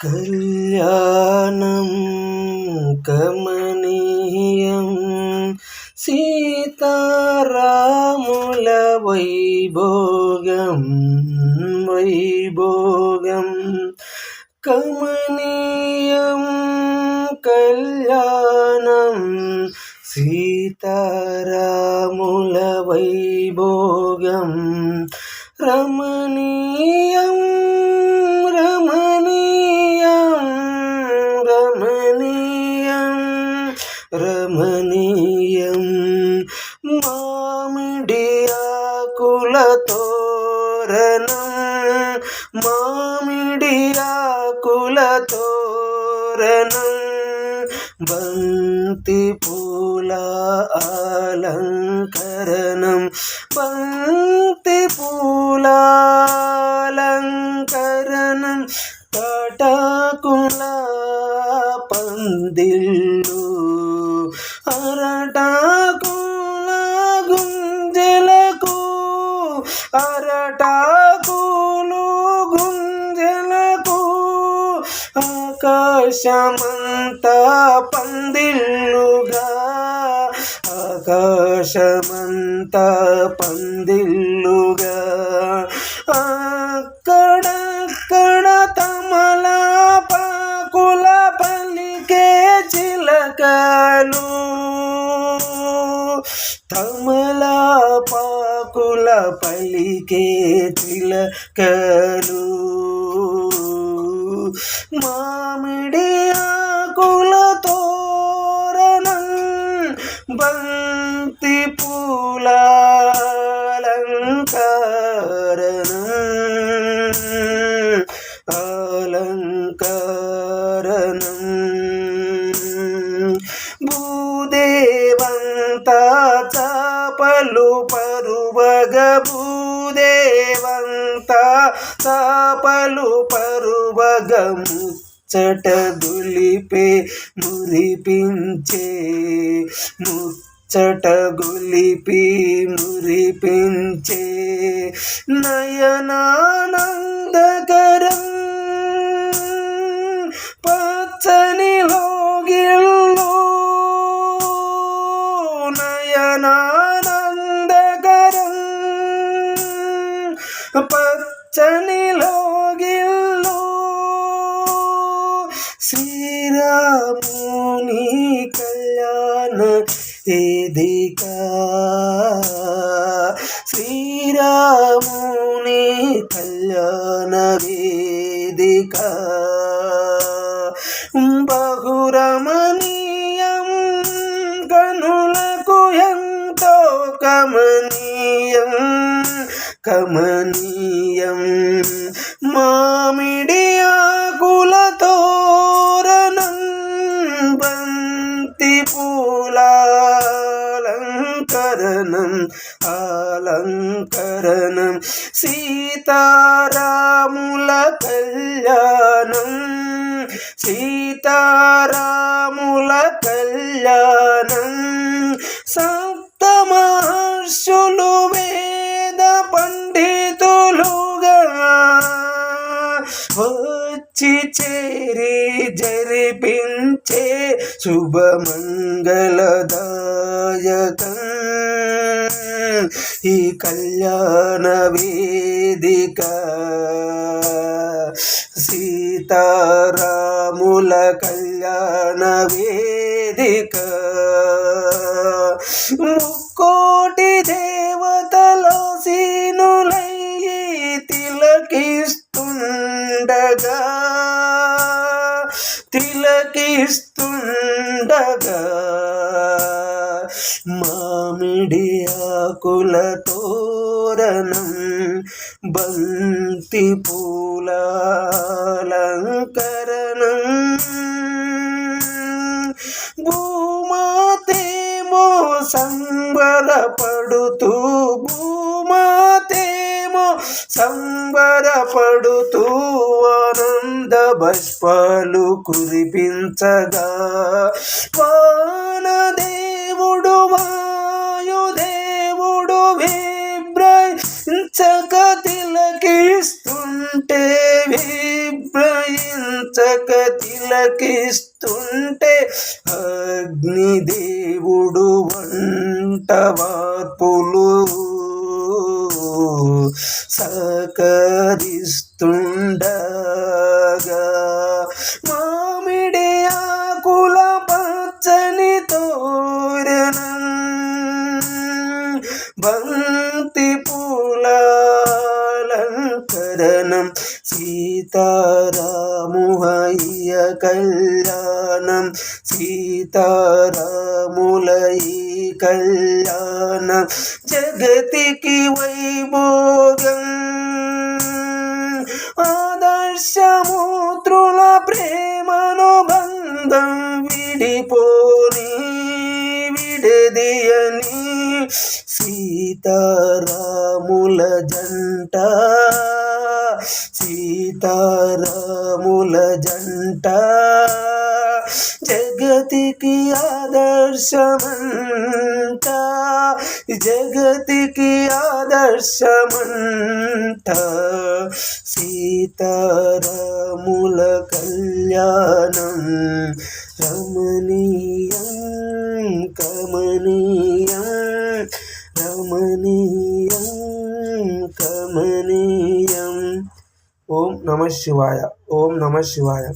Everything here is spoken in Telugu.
కళ్యాణం కమనీయం సీతారాముల వైభోగం వైభోగం కమనీయం కళ్యాణం సీతారాముల వైభోగం రమణీయం రమణీయం మామిడి ఆకుల తోరణం. మామిడి ఆకుల తోరణం. బంతి పూల అలంకరణం. బంతి పూల అలంకరణం. తటాకుల పందిల్ అరటాకుల గుంజలకు అరటాకులు గుంజలకు ఆకాశమంత పందిల్లుగా ఆకాశమంత పందిల్లుగా తమలపాకుల పలికే తిలకలు. మామిడి ఆకుల తోరణం బంతి పూల అలంకరణం చాపలు పరువగ భూదేవంత చాపలు పరువగ ముచ్చట గులిపే మురిపించే ముచ్చట గులిపి మురిపించే నయనానందకరం పచ్చని లోగిల్లో శ్రీరాముని కళ్యాణ ఏదిక శ్రీరాముని కళ్యాణ వేదిక. బహురమణీయం కనులకు ఎంతో కమని కమనీయం. మామిడి ఆకుల తోరణం బంతి పూలాలంకరణం అలంకరణం సీతారాముల కళ్యాణం సీతారాముల కళ్యాణం. సప్తమహర్షులు నడిపించే శుభమంగళదాయకం. ఈ కళ్యాణ వేదిక సీతారాముల కళ్యాణ వేదిక. ముక్కోటి దేవతల సీనులై తిలకిస్తుండగా తిలకిస్తుండగా మామిడి ఆకుల తోరణం బంతి పూలంకరణం భూమాతేమో సంబరపడుతూ భూమాతేమో సంబరపడుతూ ఆనంద బష్పాలు కురిపించగా వానదేవుడు వాయుదేవుడు విభ్రయించక తిలకిస్తుంటే విభ్రయించక తిలకిస్తుంటే అగ్నిదేవుడు వంట వార్పులు సహకరిస్తుండగా మామిడి ఆకుల పచ్చని తోరణం బంతి పూలాలంకరణం సీతారాముహయ్య కళ్యాణం సీతారాములై కళ్యాణం జగతికి వైభోగం ఆదర్శమూత్రుల ప్రేమను బంధం విడిపోని విడదీయని సీతారాముల జంట సీతారాముల జంట. జగతికి ఆదర్శమంట జగతికి ఆదర్శమంట. సీతారాముల కళ్యాణం రమణీయం శివాయ. ఓం నమ శివాయ.